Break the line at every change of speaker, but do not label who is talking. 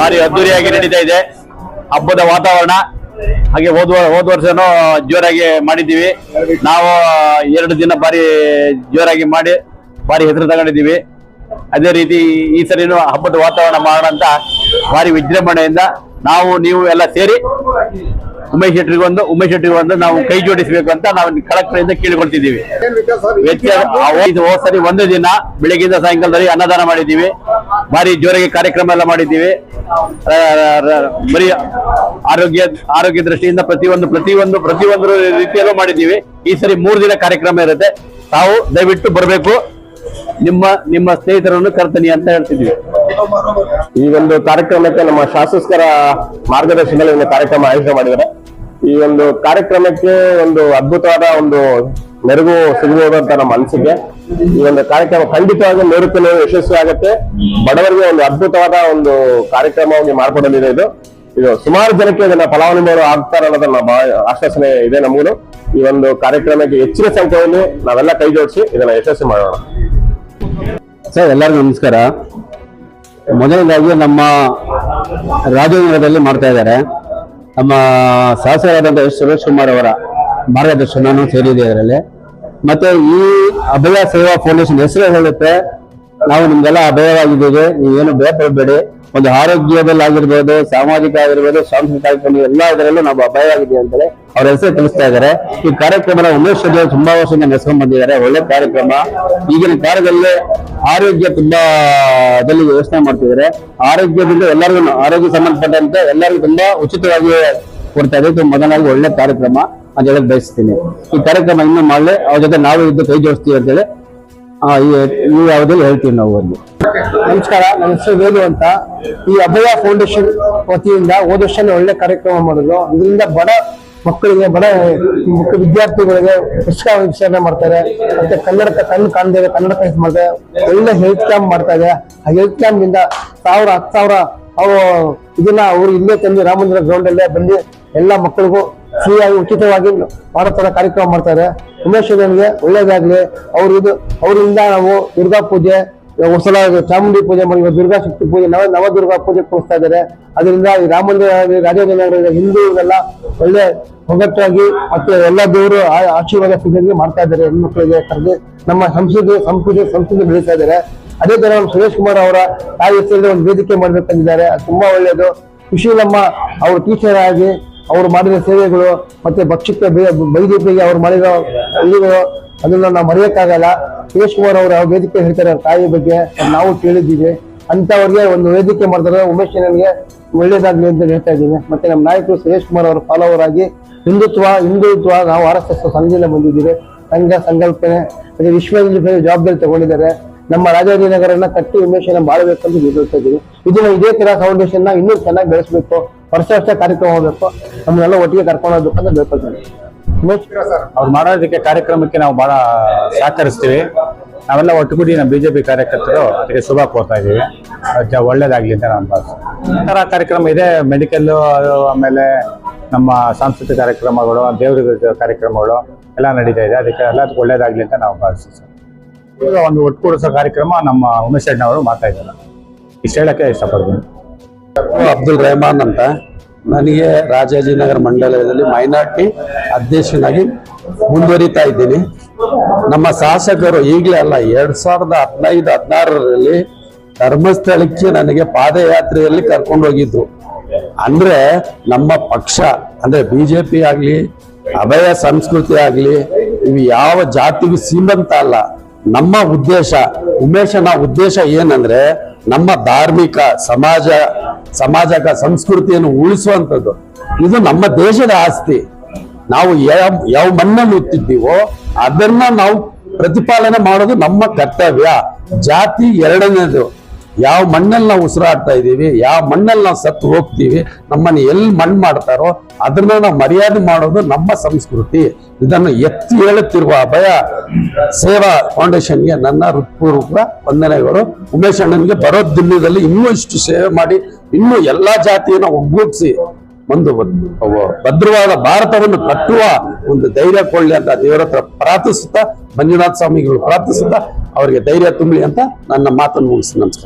ಭಾರಿ ಅದ್ದೂರಿಯಾಗಿ ನಡೀತಾ ಇದೆ. ಹಬ್ಬದ ವಾತಾವರಣ. ಹಾಗೆ ಹೋದ ಹೋದ ವರ್ಷನೂ ಜೋರಾಗಿ ಮಾಡಿದ್ದೀವಿ. ನಾವು ಎರಡು ದಿನ ಭಾರಿ ಜೋರಾಗಿ ಮಾಡಿ, ಭಾರಿ ಹೆಸರು ತಗೊಂಡಿದ್ದೀವಿ. ಅದೇ ರೀತಿ ಈ ಸರಿನೂ ಹಬ್ಬದ ವಾತಾವರಣ ಮಾಡೋಣ ಅಂತ ಭಾರಿ ವಿಜೃಂಭಣೆಯಿಂದ ನಾವು, ನೀವು ಎಲ್ಲ ಸೇರಿ ಉಮೇಶ್ ಶೆಟ್ಟಿಗೆ ಒಂದು ಉಮೇಶ್ ಶೆಟ್ಟಿಗೆ ಒಂದು ನಾವು ಕೈ ಜೋಡಿಸಬೇಕು ಅಂತ ನಾವು ಕೇಳಿಕೊಳ್ತಿದ್ದೀವಿ. ಆ ಇದು ಹೋದ್ ಸರಿ ಒಂದು ದಿನ ಬೆಳಿಗ್ಗೆಯಿಂದ ಸಾಯಂಕಾಲದಲ್ಲಿ ಅನ್ನದಾನ ಮಾಡಿದ್ದೀವಿ. ಭಾರಿ ಜೋರಾಗಿ ಕಾರ್ಯಕ್ರಮ ಎಲ್ಲ ಮಾಡಿದ್ದೀವಿ. ಬರೀ ಆರೋಗ್ಯ ಆರೋಗ್ಯ ದೃಷ್ಟಿಯಿಂದ ಪ್ರತಿಯೊಂದು ಪ್ರತಿಯೊಂದು ಪ್ರತಿಯೊಂದು ರೀತಿಯಲ್ಲೂ ಮಾಡಿದ್ದೀವಿ. ಈ ಸರಿ ಮೂರು ದಿನ ಕಾರ್ಯಕ್ರಮ ಇರುತ್ತೆ. ತಾವು ದಯವಿಟ್ಟು ಬರಬೇಕು. ನಿಮ್ಮ ನಿಮ್ಮ ಸ್ನೇಹಿತರನ್ನು ಕರ್ತನಿ ಅಂತ ಹೇಳ್ತಿದ್ವಿ
ಈ ಒಂದು ಕಾರ್ಯಕ್ರಮಕ್ಕೆ ನಮ್ಮ ಶಾಸಕರ ಮಾರ್ಗದರ್ಶನದಲ್ಲಿ ಒಂದು ಕಾರ್ಯಕ್ರಮ ಆಯೋಜನೆ ಮಾಡಿದ್ದಾರೆ. ಈ ಒಂದು ಕಾರ್ಯಕ್ರಮಕ್ಕೆ ಒಂದು ಅದ್ಭುತವಾದ ಒಂದು ಮೆರುಗು ಸಿಗಬಹುದು ಅಂತ ನಮ್ಮ ಅನಿಸಿಕೆ. ಈ ಒಂದು ಕಾರ್ಯಕ್ರಮ ಖಂಡಿತವಾಗಿ ನೂರಕ್ಕೆ ನೂರು ಯಶಸ್ವಿ ಆಗುತ್ತೆ. ಬಡವರಿಗೆ ಒಂದು ಅದ್ಭುತವಾದ ಒಂದು ಕಾರ್ಯಕ್ರಮವಾಗಿ ಮಾರ್ಪಡಲಿದೆ ಇದು. ಇದು ಸುಮಾರು ಜನಕ್ಕೆ ಇದನ್ನ ಫಲಾನುಭವಿಗಳು ಆಗ್ತಾರೆ ಅನ್ನೋದನ್ನ ಆಶ್ವಾಸನೆ ಇದೆ ನಮಗೂ ಈ ಒಂದು ಕಾರ್ಯಕ್ರಮಕ್ಕೆ ಹೆಚ್ಚಿನ ಸಂಖ್ಯೆಯಲ್ಲಿ ನಾವೆಲ್ಲ ಕೈ ಜೋಡಿಸಿ ಇದನ್ನ ಯಶಸ್ವಿ ಮಾಡೋಣ.
ಸರ್, ಎಲ್ಲರಿಗೂ ನಮಸ್ಕಾರ. ಮೊದಲನೇದಾಗಿ ನಮ್ಮ ರಾಜನಗರದಲ್ಲಿ ಮಾಡ್ತಾ ಇದ್ದಾರೆ. ನಮ್ಮ ಸಹಸರಾದಂಥ ಎಸ್ ಸುರೇಶ್ ಕುಮಾರ್ ಅವರ ಮಾರ್ಗದರ್ಶನನೂ ಸೇರಿದೆ ಇದರಲ್ಲಿ ಮತ್ತೆ ಈ ಅಭಯ ಸೇವಾ ಫೌಂಡೇಶನ್ ಹೆಸರು ಹೇಳುತ್ತೆ, ನಾವು ನಿಮ್ಗೆಲ್ಲ ಅಭಯವಾಗಿದ್ದೀವಿ, ನೀವೇನು ಭಯ ಪಡಬೇಡಿ ಒಂದು ಆರೋಗ್ಯದಲ್ಲಿ ಆಗಿರ್ಬೋದು ಸಾಮಾಜಿಕ ಆಗಿರ್ಬೋದು ಸಾಂಸ್ಕೃತಿಕ ಆಗಿರ್ಬೋದು ಎಲ್ಲ ಇದರಲ್ಲೂ ನಾವು ಆಗಿದೆ ಅಂತೇಳಿ ಅವ್ರ ಹೆಸರು ತಿಳಿಸ್ತಾ ಇದ್ದಾರೆ. ಈ ಕಾರ್ಯಕ್ರಮನ ಉಮೇಶ್ ತುಂಬಾ ವರ್ಷದಿಂದ ನೆನೆಸ್ಕೊಂಡ್ ಬಂದಿದ್ದಾರೆ. ಒಳ್ಳೆ ಕಾರ್ಯಕ್ರಮ. ಈಗಿನ ಕಾಲದಲ್ಲಿ ಆರೋಗ್ಯ ತುಂಬಾ ಅದಲ್ಲಿ ಯೋಚನೆ ಮಾಡ್ತಿದ್ದಾರೆ. ಆರೋಗ್ಯದಿಂದ ಎಲ್ಲರಿಗೂ ಆರೋಗ್ಯ ಸಂಬಂಧಪಟ್ಟಂತೆ ಎಲ್ಲರಿಗೂ ತುಂಬಾ ಉಚಿತವಾಗಿ ಕೊಡ್ತಾ ಇದು ಮೊದಲಾಗಿ ಒಳ್ಳೆ ಕಾರ್ಯಕ್ರಮ ಅಂತ ಹೇಳಕ್ ಬಯಸ್ತೀನಿ. ಈ ಕಾರ್ಯಕ್ರಮ ಇನ್ನೂ ಮಾಡಲಿ. ಅವ್ರ ಜೊತೆ ನಾವು ಇದ್ದು ಕೈ ಜೋಡಿಸ್ತೀವಿ ಅಂತೇಳಿ ಈ ಅವಧಿಯಲ್ಲಿ ಹೇಳ್ತೀವಿ ನಾವು ಅಲ್ಲಿ
ನಮಸ್ಕಾರ, ನನ್ನ ಹೆಸರು ವೇದು ಅಂತ. ಈ ಅಭಯ ಫೌಂಡೇಶನ್ ವತಿಯಿಂದ ಹೋದ ವರ್ಷ ಒಳ್ಳೆ ಕಾರ್ಯಕ್ರಮ ಮಾಡಿದ್ರು ಇದರಿಂದ ಬಡ ಮಕ್ಕಳಿಗೆ, ಬಡ, ಮುಖ್ಯ ವಿದ್ಯಾರ್ಥಿಗಳಿಗೆ ಪುಸ್ತಕ ವಿಚಾರಣೆ ಮಾಡ್ತಾರೆ. ಮತ್ತೆ ಕನ್ನಡಕ, ಕಣ್ಣು ಕಾಣದೇ ಕನ್ನಡ ಕಲಿಸ್ ಮಾಡಿದೆ. ಒಳ್ಳೆ ಹೆಲ್ತ್ ಕ್ಯಾಂಪ್ ಮಾಡ್ತಾ ಇದೆ. ಆ ಹೆಲ್ತ್ ಕ್ಯಾಂಪ್ ಇಂದ ಸಾವಿರ, ಹತ್ತು ಸಾವಿರ ಅವರು ಇದನ್ನ ಅವ್ರು ಇಲ್ಲೇ ತಂದು ರಾಮಮಂದಿರ ಗ್ರೌಂಡ್ ಅಲ್ಲೇ ಬಂದು ಎಲ್ಲ ಮಕ್ಕಳಿಗೂ ಫ್ರೀ ಆಗಿ ಉಚಿತವಾಗಿ ಮಾಡೋ ಕಾರ್ಯಕ್ರಮ ಮಾಡ್ತಾರೆ. ಉಮೇಶ್ ಅವರಿಗೆ ಒಳ್ಳೇದಾಗ್ಲಿ. ಅವ್ರ ಇದು ಅವರಿಂದ ನಾವು ದುರ್ಗಾ ಪೂಜೆ ಹೊಸಲ ಸಲ ಚಾಮುಂಡಿ ಪೂಜೆ ಮಾಡಿ ದುರ್ಗಾ ಶಕ್ತಿ ಪೂಜೆ, ನವ ನವದುರ್ಗಾ ಪೂಜೆ ಕೊಡಿಸ್ತಾ ಇದ್ದಾರೆ. ಅದರಿಂದ ಈ ರಾಮ ಮಂದಿರ ಹಿಂದೂ ಹಿಂದೂಗೆಲ್ಲ ಒಳ್ಳೆ ಒಗ್ಗಟ್ಟಾಗಿ ಮತ್ತೆ ಎಲ್ಲ ದೇವರು ಆಶೀರ್ವಾದ ಸಿಗಂಗೆ ಮಾಡ್ತಾ ಇದ್ದಾರೆ. ಹೆಣ್ಮಕ್ಳಿಗೆ ಕರೆದು ನಮ್ಮ ಸಂಸ್ಕೃತಿ ಸಂಸ್ಕೃತಿ ಸಂಸ್ಕೃತಿ ಬೆಳೀತಾ ಇದ್ದಾರೆ. ಅದೇ ತರ ನಮ್ಮ ಸುರೇಶ್ ಕುಮಾರ್ ಅವರ ತಾಯಿ ಹೆಸರಲ್ಲಿ ಒಂದು ವೇದಿಕೆ ಮಾಡ್ಬೇಕಂದಿದ್ದಾರೆ. ಅದು ತುಂಬಾ ಒಳ್ಳೆಯದು. ಸುಶೀಲಮ್ಮ, ಅವರು ಟೀಚರ್ ಆಗಿ ಅವರು ಮಾಡಿದ ಸೇವೆಗಳು ಮತ್ತೆ ಭಕ್ಷಕ್ಕೆ ಬೈದೀಪಿಗೆ ಅವ್ರು ಮಾಡಿರೋ ಇವುಗಳು ಅದನ್ನ ನಾವು ಮರೆಯಕ್ಕಾಗಲ್ಲ. ಸುರೇಶ್ ಕುಮಾರ್ ಅವರ ವೇದಿಕೆ ಹೇಳ್ತಾರೆ ತಾಯಿ ಬಗ್ಗೆ ನಾವು ಕೇಳಿದ್ದೀವಿ. ಅಂತವ್ರಿಗೆ ಒಂದು ವೇದಿಕೆ ಮಾಡಿದ್ರೆ ಉಮೇಶ್ ನನಗೆ ಒಳ್ಳೇದಾಗ್ಲಿ ಅಂತ ಹೇಳ್ತಾ ಇದ್ದೀನಿ. ಮತ್ತೆ ನಮ್ಮ ನಾಯಕರು ಸುರೇಶ್ ಕುಮಾರ್ ಅವರ ಫಾಲೋವರ್ ಆಗಿ ಹಿಂದುತ್ವ ಹಿಂದುತ್ವ, ನಾವು ಆರ್ ಎಸ್ ಎಸ್ ಸಂಘದಿಂದ ಬಂದಿದ್ದೀವಿ. ಸಂಘ, ಸಂಕಲ್ಪನೆ, ಮತ್ತೆ ವಿಶ್ವದಲ್ಲಿ ಜವಾಬ್ದಾರಿ ತಗೊಂಡಿದ್ದಾರೆ. ನಮ್ಮ ರಾಜಾಜಿನಗರನ್ನ ಕಟ್ಟಿ ಉಮೇಶನ ಮಾಡಬೇಕು ಅಂತ ಹೇಳ್ತಾ ಇದನ್ನ ಇದೇ ತರ ಫೌಂಡೇಶನ್ನ ಇನ್ನೂ ಚೆನ್ನಾಗಿ ಬೆಳೆಸಬೇಕು. ವರ್ಷ ವರ್ಷ ಕಾರ್ಯಕ್ರಮ ಹೋಗ್ಬೇಕು. ನಮ್ಮನ್ನೆಲ್ಲ ಒಟ್ಟಿಗೆ ಕರ್ಕೊಂಡು ಹೋಗ್ಬೇಕು ಅಂತ ಬೇಕಾಗ್ತದೆ
ಅವ್ರು ಮಾಡೋದಕ್ಕೆ ಕಾರ್ಯಕ್ರಮಕ್ಕೆ ನಾವು ಬಹಳ ಸಹಕರಿಸ್ತೀವಿ. ನಾವೆಲ್ಲ ಒಟ್ಟುಗೂಡಿ ನಮ್ಮ ಬಿಜೆಪಿ ಕಾರ್ಯಕರ್ತರು ಅದಕ್ಕೆ ಶುಭ ಕೋರ್ತಾ ಇದ್ದೀವಿ. ಒಳ್ಳೇದಾಗ್ಲಿ ಅಂತ ನಾನು ಭಾವಿಸ್ತೀನಿ. ಥರ ಕಾರ್ಯಕ್ರಮ ಇದೆ. ಮೆಡಿಕಲ್ಲು ಆಮೇಲೆ ನಮ್ಮ ಸಾಂಸ್ಕೃತಿಕ ಕಾರ್ಯಕ್ರಮಗಳು ದೇವ್ರ ಕಾರ್ಯಕ್ರಮಗಳು ಎಲ್ಲ ನಡೀತಾ ಇದೆ. ಅದಕ್ಕೆ ಎಲ್ಲದಕ್ಕೂ ಒಳ್ಳೇದಾಗಲಿ ಅಂತ ನಾವು ಭಾವಿಸ್ತೀವಿ ಸರ್. ಒಂದು ಒಟ್ಟುಗೂಡಿಸೋ ಕಾರ್ಯಕ್ರಮ ನಮ್ಮ ಉಮೇಶ್ ಅಣ್ಣವರು ಮಾಡ್ತಾ ಇದ್ದಾರೆ. ಇಷ್ಟು ಹೇಳೋಕ್ಕೆ ಇಷ್ಟಪಡ್ತೀನಿ.
ಅಬ್ದುಲ್ ರೆಹಮಾನ್ ಅಂತ. ನನಗೆ ರಾಜಾಜಿನಗರ ಮಂಡಲದಲ್ಲಿ ಮೈನಾರಿಟಿ ಅಧ್ಯಕ್ಷನಾಗಿ ಮುಂದುವರಿತಾ ಇದ್ದೀನಿ. ನಮ್ಮ ಶಾಸಕರು ಈಗಲೇ ಅಲ್ಲ, ಎರಡು ಸಾವಿರದ ಹದಿನೈದು, ಹದಿನಾರರಲ್ಲಿ ಧರ್ಮಸ್ಥಳಕ್ಕೆ ನನಗೆ ಪಾದಯಾತ್ರೆಯಲ್ಲಿ ಕರ್ಕೊಂಡು ಹೋಗಿದ್ರು. ಅಂದ್ರೆ ನಮ್ಮ ಪಕ್ಷ, ಅಂದ್ರೆ ಬಿಜೆಪಿ ಆಗಲಿ, ಅಭಯ ಸಂಸ್ಕೃತಿ ಆಗಲಿ, ಇವು ಯಾವ ಜಾತಿಗೂ ಸೀಮಂತ ಅಲ್ಲ. ನಮ್ಮ ಉದ್ದೇಶ, ಉಮೇಶನ ಉದ್ದೇಶ ಏನಂದ್ರೆ, ನಮ್ಮ ಧಾರ್ಮಿಕ, ಸಮಾಜ ಸಮಾಜಕ ಸಂಸ್ಕೃತಿಯನ್ನು ಉಳಿಸುವಂಥದ್ದು. ಇದು ನಮ್ಮ ದೇಶದ ಆಸ್ತಿ. ನಾವು ಯಾವ ಯಾವ ಮಣ್ಣನ್ನು ಉತ್ತಿದ್ದೀವೋ ಅದನ್ನ ನಾವು ಪ್ರತಿಪಾಲನೆ ಮಾಡೋದು ನಮ್ಮ ಕರ್ತವ್ಯ. ಜಾತಿ ಎರಡನೇದು. ಯಾವ ಮಣ್ಣಲ್ಲಿ ನಾವು ಉಸಿರಾಡ್ತಾ ಇದ್ದೀವಿ, ಯಾವ ಮಣ್ಣಲ್ಲಿ ನಾವು ಸತ್ತು ಹೋಗ್ತೀವಿ, ನಮ್ಮನ್ನು ಎಲ್ಲಿ ಮಣ್ಣು ಮಾಡ್ತಾರೋ ಅದನ್ನ ನಾವು ಮರ್ಯಾದೆ ಮಾಡೋದು ನಮ್ಮ ಸಂಸ್ಕೃತಿ. ಇದನ್ನು ಎತ್ತಿ ಹೇಳುತ್ತಿರುವ ಅಭಯ ಸೇವಾ ಫೌಂಡೇಶನ್ಗೆ ನನ್ನ ಹೃತ್ಪೂರ್ವಕ ವಂದನೆಗಳು. ಉಮೇಶ್ ಅಣ್ಣನಿಗೆ ಬರೋ ದಿನದಲ್ಲಿ ಇನ್ನೂ ಇಷ್ಟು ಸೇವೆ ಮಾಡಿ ಇನ್ನೂ ಎಲ್ಲಾ ಜಾತಿಯನ್ನು ಒಗ್ಗೂಡಿಸಿ ಒಂದು ಭದ್ರವಾದ ಭಾರತವನ್ನು ಕಟ್ಟುವ ಒಂದು ಧೈರ್ಯ ಕೊಳ್ಳಿ ಅಂತ ದೇವರ ಹತ್ರ ಪ್ರಾರ್ಥಿಸುತ್ತಾ ಮಂಜುನಾಥ ಸ್ವಾಮಿಗಳು ಪ್ರಾರ್ಥಿಸುತ್ತಾ ಅವರಿಗೆ ಧೈರ್ಯ ತುಂಬಲಿ ಅಂತ ನನ್ನ ಮಾತನ್ನು ಮುಗಿಸಿ ನಮಸ್ಕಾರ.